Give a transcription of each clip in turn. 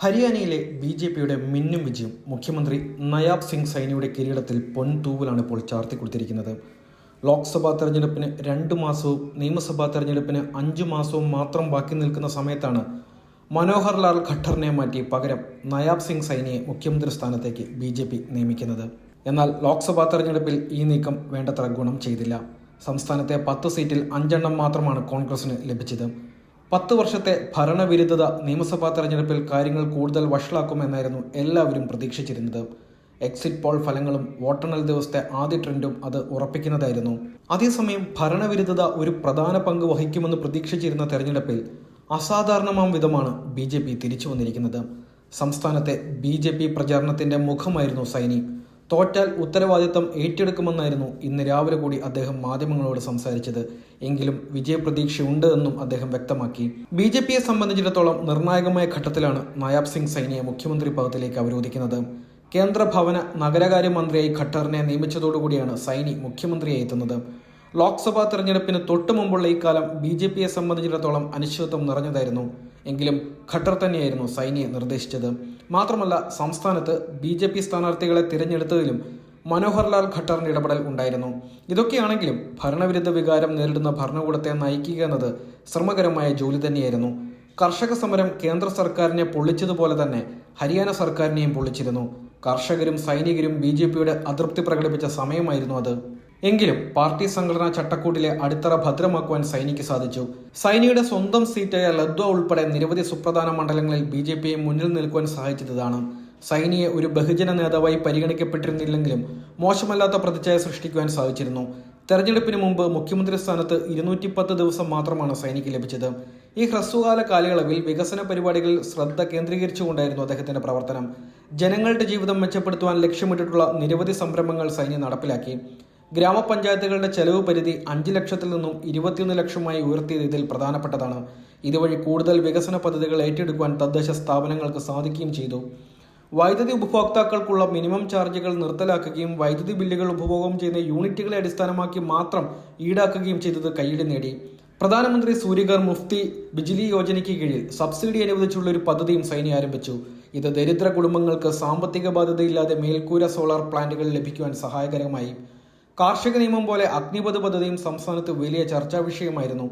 ഹരിയാനയിലെ B J പിയുടെ മിന്നും വിജയം മുഖ്യമന്ത്രി നയാബ് സിംഗ് സൈനിയുടെ കിരീടത്തിൽ പൊൻതൂവലാണ് ഇപ്പോൾ ചാർത്തിക്കൊടുത്തിരിക്കുന്നത് ലോക്സഭാ തെരഞ്ഞെടുപ്പിന് രണ്ട് മാസവും നിയമസഭാ തെരഞ്ഞെടുപ്പിന് അഞ്ചു മാസവും മാത്രം ബാക്കി നിൽക്കുന്ന സമയത്താണ് മനോഹർ ലാൽ ഖട്ടറിനെ മാറ്റി പകരം നയാബ് സിംഗ് സൈനിയെ മുഖ്യമന്ത്രി സ്ഥാനത്തേക്ക് ബി ജെ പി നിയമിക്കുന്നത്. എന്നാൽ ലോക്സഭാ തെരഞ്ഞെടുപ്പിൽ ഈ നീക്കം വേണ്ടത്ര ഗുണം ചെയ്തില്ല. സംസ്ഥാനത്തെ പത്ത് സീറ്റിൽ അഞ്ചെണ്ണം മാത്രമാണ് കോൺഗ്രസിന് ലഭിച്ചത്. പത്ത് വർഷത്തെ ഭരണവിരുദ്ധത നിയമസഭാ തെരഞ്ഞെടുപ്പിൽ കാര്യങ്ങൾ കൂടുതൽ വഷളാക്കുമെന്നായിരുന്നു എല്ലാവരും പ്രതീക്ഷിച്ചിരുന്നത്. എക്സിറ്റ് പോൾ ഫലങ്ങളും വോട്ടെണ്ണൽ ദിവസത്തെ ആദ്യ ട്രെൻഡും അത് ഉറപ്പിക്കുന്നതായിരുന്നു. അതേസമയം ഭരണവിരുദ്ധത ഒരു പ്രധാന പങ്ക് വഹിക്കുമെന്ന് പ്രതീക്ഷിച്ചിരുന്ന തെരഞ്ഞെടുപ്പിൽ അസാധാരണമാം വിധമാണ് ബി തിരിച്ചു വന്നിരിക്കുന്നത്. സംസ്ഥാനത്തെ ബി ജെ പി പ്രചാരണത്തിന്റെ മുഖമായിരുന്നു സൈനി. തോറ്റാൽ ഉത്തരവാദിത്തം ഏറ്റെടുക്കുമെന്നായിരുന്നു ഇന്ന് രാവിലെ കൂടി അദ്ദേഹം മാധ്യമങ്ങളോട് സംസാരിച്ചത്. എങ്കിലും വിജയപ്രതീക്ഷയുണ്ട് എന്നും അദ്ദേഹം വ്യക്തമാക്കി. ബി ജെ പിയെ സംബന്ധിച്ചിടത്തോളം നിർണായകമായ ഘട്ടത്തിലാണ് നയാബ് സിംഗ് സൈനിയെ മുഖ്യമന്ത്രി പദത്തിലേക്ക് അവരോധിക്കുന്നത്. കേന്ദ്ര ഭവന നഗരകാര്യ മന്ത്രിയായി ഖട്ടറിനെ നിയമിച്ചതോടുകൂടിയാണ് സൈനി മുഖ്യമന്ത്രിയായി എത്തുന്നത്. ലോക്സഭാ തെരഞ്ഞെടുപ്പിന് തൊട്ടു മുമ്പുള്ള ഇക്കാലം കാലം ബി ജെ പിയെ സംബന്ധിച്ചിടത്തോളം അനിശ്ചിതത്വം നിറഞ്ഞതായിരുന്നു. എങ്കിലും ഖട്ടർ തന്നെയായിരുന്നു സൈനിയെ നിർദ്ദേശിച്ചത്. മാത്രമല്ല സംസ്ഥാനത്ത് ബി ജെ പി സ്ഥാനാർത്ഥികളെ തിരഞ്ഞെടുത്തതിലും മനോഹർലാൽ ഖട്ടറിന്റെ ഇടപെടൽ ഉണ്ടായിരുന്നു. ഇതൊക്കെയാണെങ്കിലും ഭരണവിരുദ്ധ വികാരം നേരിടുന്ന ഭരണകൂടത്തെ നയിക്കുക എന്നത് ശ്രമകരമായ ജോലി തന്നെയായിരുന്നു. കർഷക സമരം കേന്ദ്ര സർക്കാരിനെ പൊള്ളിച്ചതുപോലെ തന്നെ ഹരിയാന സർക്കാരിനെയും പൊള്ളിച്ചിരുന്നു. കർഷകരും സൈനികരും ബി ജെ പിയുടെ അതൃപ്തി പ്രകടിപ്പിച്ച സമയമായിരുന്നു അത്. എങ്കിലും പാർട്ടി സംഘടനാ ചട്ടക്കൂട്ടിലെ അടിത്തറ ഭദ്രമാക്കുവാൻ സൈനിക്ക് സാധിച്ചു. സൈനിയുടെ സ്വന്തം സീറ്റായ ലദ്വ ഉൾപ്പെടെ നിരവധി സുപ്രധാന മണ്ഡലങ്ങളിൽ ബി ജെ പിയെ മുന്നിൽ നിൽക്കുവാൻ സഹായിച്ചതാണ്. സൈനിയെ ഒരു ബഹുജന നേതാവായി പരിഗണിക്കപ്പെട്ടിരുന്നില്ലെങ്കിലും മോശമല്ലാത്ത പ്രതിച്ഛായ സൃഷ്ടിക്കുവാൻ സാധിച്ചിരുന്നു. തെരഞ്ഞെടുപ്പിന് മുമ്പ് മുഖ്യമന്ത്രി സ്ഥാനത്ത് ഇരുന്നൂറ്റി പത്ത് ദിവസം മാത്രമാണ് സൈനിക്ക് ലഭിച്ചത്. ഈ ഹ്രസ്വകാല കാലയളവിൽ വികസന പരിപാടികളിൽ ശ്രദ്ധ കേന്ദ്രീകരിച്ചുകൊണ്ടായിരുന്നു അദ്ദേഹത്തിന്റെ പ്രവർത്തനം. ജനങ്ങളുടെ ജീവിതം മെച്ചപ്പെടുത്തുവാൻ ലക്ഷ്യമിട്ടിട്ടുള്ള നിരവധി സംരംഭങ്ങൾ സൈന്യം നടപ്പിലാക്കി. ഗ്രാമപഞ്ചായത്തുകളുടെ ചെലവ് പരിധി അഞ്ച് ലക്ഷത്തിൽ നിന്നും ഇരുപത്തിയൊന്ന് ലക്ഷമായി ഉയർത്തിയത് ഇതിൽ പ്രധാനപ്പെട്ടതാണ്. ഇതുവഴി കൂടുതൽ വികസന പദ്ധതികൾ ഏറ്റെടുക്കുവാൻ തദ്ദേശ സ്ഥാപനങ്ങൾക്ക് സാധിക്കുകയും ചെയ്തു. വൈദ്യുതി ഉപഭോക്താക്കൾക്കുള്ള മിനിമം ചാർജുകൾ നിർത്തലാക്കുകയും വൈദ്യുതി ബില്ലുകൾ ഉപഭോഗം ചെയ്യുന്ന യൂണിറ്റുകളെ അടിസ്ഥാനമാക്കി മാത്രം ഈടാക്കുകയും ചെയ്തത് കൈയ്യടി നേടി. പ്രധാനമന്ത്രി സൂര്യഗർ മുഫ്തി ബിജ്ലി യോജനയ്ക്ക് കീഴിൽ സബ്സിഡി അനുവദിച്ചുള്ള ഒരു പദ്ധതിയും സൈനി ആരംഭിച്ചു. ഇത് ദരിദ്ര കുടുംബങ്ങൾക്ക് സാമ്പത്തിക ബാധ്യതയില്ലാതെ മേൽക്കൂര സോളാർ പ്ലാന്റുകൾ ലഭിക്കുവാൻ സഹായകരമായി. കാർഷിക നിയമം പോലെ അഗ്നിപഥ പദ്ധതിയും സംസ്ഥാനത്ത് വലിയ ചർച്ചാ വിഷയമായിരുന്നു.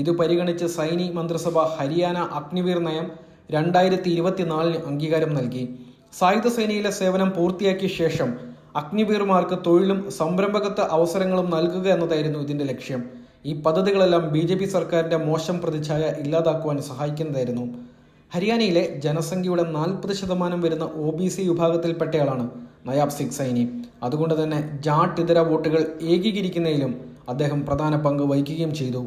ഇത് പരിഗണിച്ച് സൈനി മന്ത്രിസഭ ഹരിയാന അഗ്നിവീർ നയം രണ്ടായിരത്തി ഇരുപത്തിനാലിന് അംഗീകാരം നൽകി. സായുധ സേനയിലെ സേവനം പൂർത്തിയാക്കിയ ശേഷം അഗ്നിവീർമാർക്ക് തൊഴിലും സംരംഭകത്വ അവസരങ്ങളും നൽകുക എന്നതായിരുന്നു ഇതിന്റെ ലക്ഷ്യം. ഈ പദ്ധതികളെല്ലാം ബി ജെ പി സർക്കാരിന്റെ മോശം പ്രതിച്ഛായ ഇല്ലാതാക്കുവാൻ സഹായിക്കുന്നതായിരുന്നു. ഹരിയാനയിലെ ജനസംഖ്യയുടെ നാൽപ്പത് ശതമാനം വരുന്ന ഒ ബി സി വിഭാഗത്തിൽപ്പെട്ടയാളാണ്. നയാബ് സിംഗ് സൈനി. അതുകൊണ്ട് തന്നെ ജാട്ട് ഇതര വോട്ടുകൾ ഏകീകരിക്കുന്നതിലും അദ്ദേഹം പ്രധാന പങ്ക് വഹിക്കുകയും ചെയ്തു.